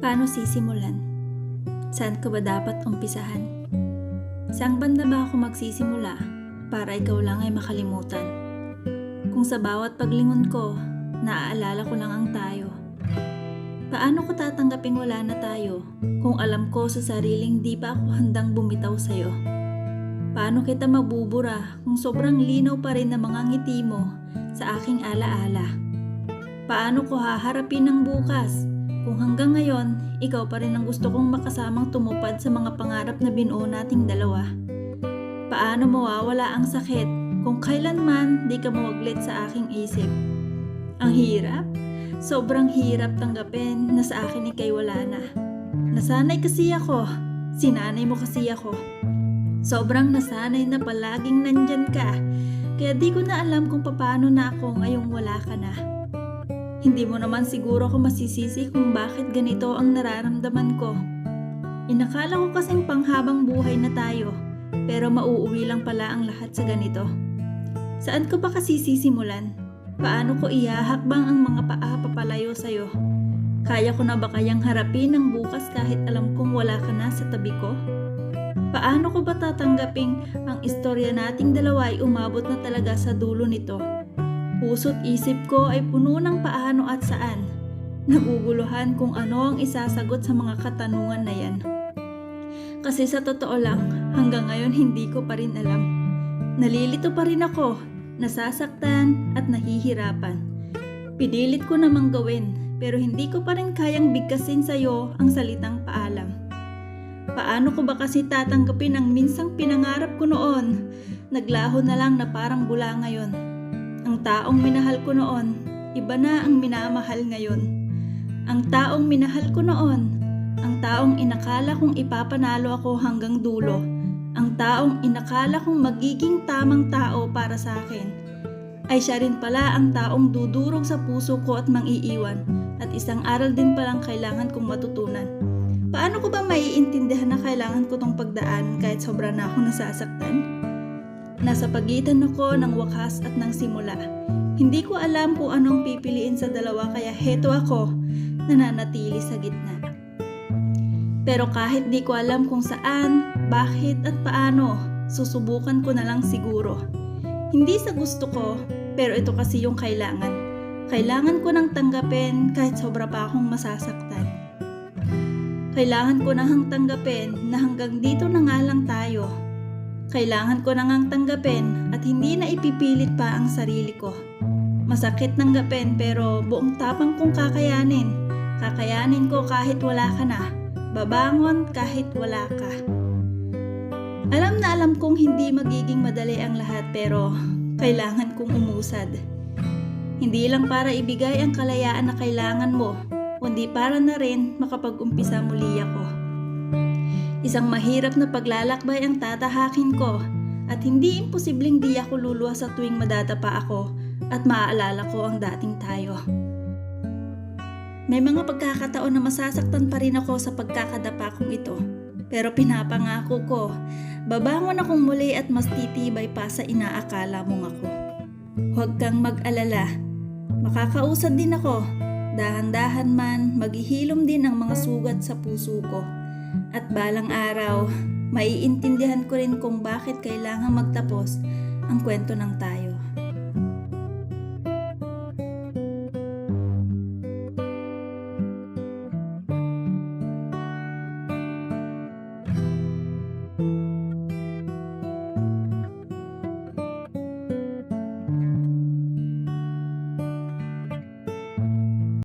Paano sisimulan? Saan ko ba dapat umpisahan? Saan banda ba ako magsisimula para ikaw lang ay makalimutan? Kung sa bawat paglingon ko, naaalala ko lang ang tayo. Paano ko tatanggaping wala na tayo kung alam ko sa sariling di pa ako handang bumitaw sa'yo? Paano kita mabubura kung sobrang linaw pa rin ang mga ngiti mo sa aking alaala? Paano ko haharapin ang bukas kung hanggang ngayon, ikaw pa rin ang gusto kong makasamang tumupad sa mga pangarap na binuo nating dalawa. Paano mawawala ang sakit kung kailanman di ka mawaglit sa aking isip? Ang hirap? Sobrang hirap tanggapin na sa akin ikay wala na. Nasanay kasi ako. Sinanay mo kasi ako. Sobrang nasanay na palaging nandyan ka. Kaya di ko na alam kung paano na ako ngayong wala ka na. Hindi mo naman siguro ako masisisi kung bakit ganito ang nararamdaman ko. Inakala ko kasing panghabang buhay na tayo, pero mauuwi lang pala ang lahat sa ganito. Saan ko ba kasi sisimulan? Paano ko ihahakbang ang mga paa papalayo sa'yo? Kaya ko na ba kayang harapin ang bukas kahit alam kong wala ka na sa tabi ko? Paano ko ba tatanggaping ang istorya nating dalawa ay umabot na talaga sa dulo nito? Puso't isip ko ay puno ng paano at saan. Naguguluhan kung ano ang isasagot sa mga katanungan na yan. Kasi sa totoo lang, hanggang ngayon hindi ko pa rin alam. Nalilito pa rin ako, nasasaktan at nahihirapan. Pinilit ko namang gawin, pero hindi ko pa rin kayang bigkasin sa'yo ang salitang paalam. Paano ko ba kasi tatanggapin ang minsang pinangarap ko noon? Naglaho na lang na parang bula ngayon. Ang taong minahal ko noon, iba na ang minamahal ngayon. Ang taong minahal ko noon, ang taong inakala kong ipapanalo ako hanggang dulo, ang taong inakala kong magiging tamang tao para sa akin, ay siya rin pala ang taong dudurog sa puso ko at mangiiwan at isang aral din palang kailangan kong matutunan. Paano ko ba maiintindihan na kailangan ko tong pagdaan kahit sobra na akong nasasaktan? Nasa pagitan ako ng wakas at ng simula. Hindi ko alam kung anong pipiliin sa dalawa kaya heto ako, nananatili sa gitna. Pero kahit di ko alam kung saan, bakit at paano, susubukan ko na lang siguro. Hindi sa gusto ko, pero ito kasi yung kailangan. Kailangan ko nang tanggapin kahit sobra pa akong masasaktan. Kailangan ko nang tanggapin na hanggang dito na nga lang tayo. Kailangan ko nang tanggapin at hindi na ipipilit pa ang sarili ko. Masakit tanggapin pero buong tapang kong kakayanin. Kakayanin ko kahit wala ka na. Babangon kahit wala ka. Alam na alam kong hindi magiging madali ang lahat pero kailangan kong umusad. Hindi lang para ibigay ang kalayaan na kailangan mo, kundi para na rin makapag-umpisa muli ako. Isang mahirap na paglalakbay ang tatahakin ko at hindi imposibleng di ako luluwa sa tuwing madadapa ako at maaalala ko ang dating tayo. May mga pagkakataon na masasaktan pa rin ako sa pagkakadapa kong ito. Pero pinapangako ko, babangon akong muli at mas titibay pa sa inaakala mong ako. Huwag kang mag-alala. Makakausad din ako. Dahan-dahan man, maghihilom din ang mga sugat sa puso ko. At balang araw, maiintindihan ko rin kung bakit kailangan magtapos ang kwento ng tayo.